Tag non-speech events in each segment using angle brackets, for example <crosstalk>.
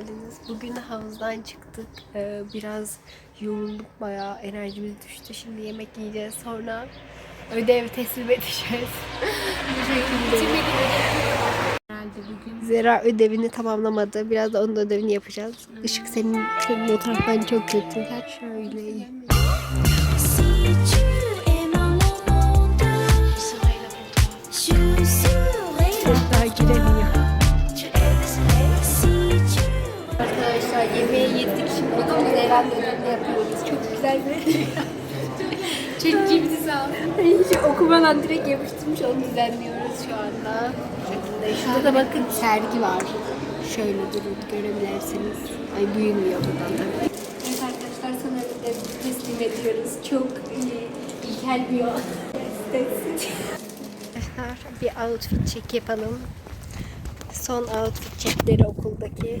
geldiniz. Bugün havuzdan çıktık. Ee, biraz yorulduk bayağı. Enerjimiz düştü. Şimdi yemek yiyeceğiz. Sonra ödev teslim edeceğiz. <laughs> Bu şekilde. Herhalde bugün. Zera ödevini tamamlamadı. Biraz da onun ödevini yapacağız. Işık senin senin o taraftan çok kötü. Şöyle. Si tu es Şimdi oturup Zehra'nın ödevini yapıyoruz. Çok güzel bir <laughs> Çekici bizi sağ ol. Hiç okumadan direkt yapıştırmış onu düzenliyoruz şu anda. Bu şekilde. Şurada da bakın sergi var. Şöyle durun görebilirsiniz. Ay büyümüyor buradan tabii. Evet arkadaşlar sana ödevimizi teslim ediyoruz. Çok iyi, ilkel bir yol. Bir outfit check yapalım. Son outfit checkleri okuldaki.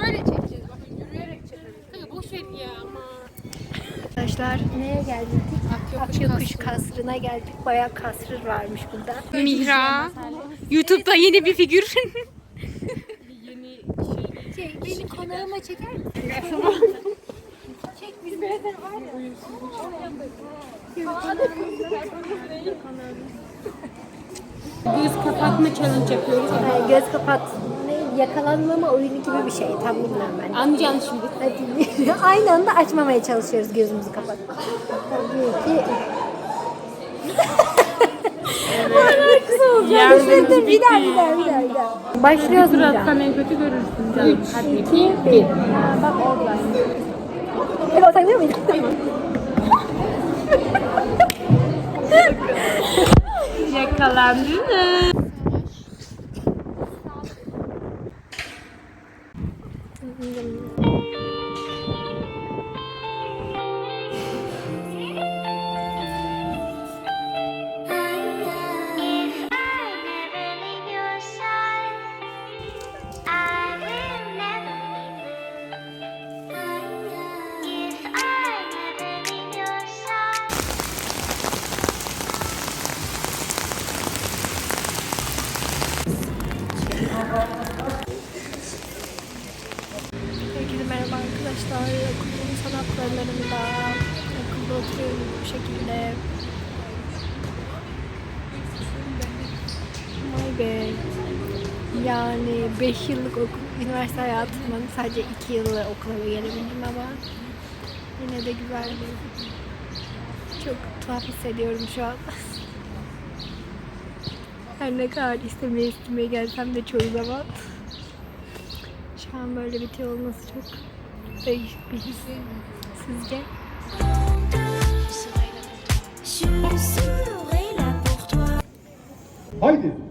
Şöyle çekeceğiz. Bakın yürüyerek çekelim. Kanka boş ver ya ama. Arkadaşlar neye geldik? Akyokuş Akyokuş kasrına geldik. Bayağı kasrı varmış burada. Mihra. YouTube'da yeni bir figür. yeni şey. Şey, beni konağıma çeker misin? Çek biz beraber var ya. Göz kapatma challenge yapıyoruz. Göz kapat. Yakalanmama oyunu gibi bir şey. Tam bilmiyorum ben. Anlayacaksın şimdi. Hadi. <laughs> Aynı anda açmamaya çalışıyoruz gözümüzü kapat. Tabii ki. Yardımcı Dur dur bir daha bir daha bir daha bir daha. Başlıyoruz bir daha. Birazdan en kötü görürsün canım. Hadi 2, 1. Bak orada. Evet sen değil miydin? Yakalandınız. Arkadaşlar. Okulun sanat alanlarında okulda oturuyoruz bu şekilde. Vay be. Yani 5 yıllık okul, üniversite hayatımın sadece 2 yılı okula gelebildim ama yine de güzeldi. Çok tuhaf hissediyorum şu an. <laughs> Her ne kadar istemeye istemeye gelsem de çoğu zaman. Şu an böyle bitiyor olması çok değişik bir his. Sizce? Haydi.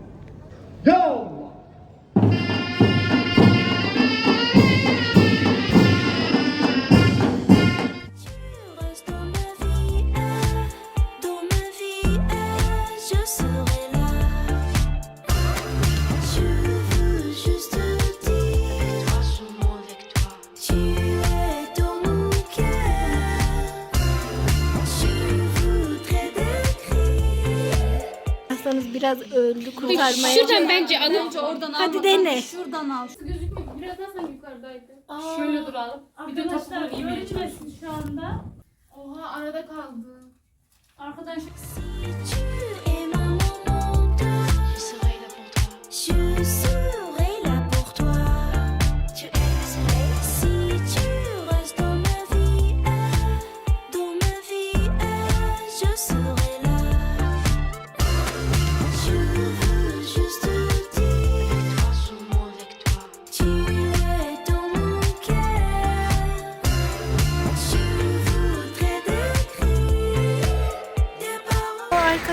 Hastanız biraz öldü kurtarmaya. Şuradan bence alıp oradan Hadi dene. Şuradan al. Gözükmüyor. Biraz daha sanki yukarıdaydı. Şöyle duralım. Bir de Arkadaşlar gibi. görünmesin şu anda. Oha arada kaldı. Arkadan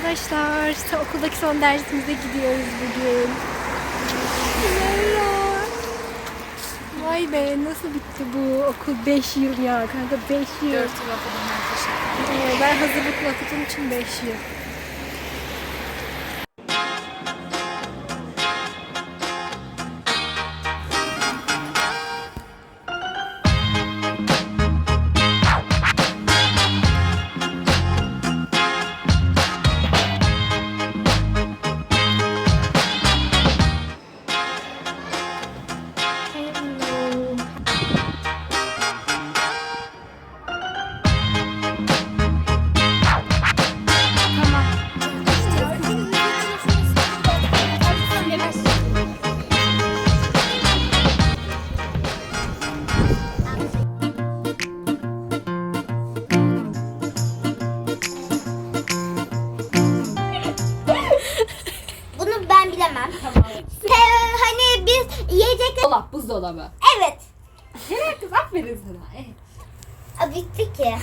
arkadaşlar. İşte okuldaki son dersimize gidiyoruz bugün. Vay be nasıl bitti bu okul 5 yıl ya kanka 5 yıl. 4 yıl okudum ben Ben hazırlıklı okuduğum için 5 yıl. Dolap, buzdolabı. Evet. Helal kız aferin sana. Evet. Bitti ki.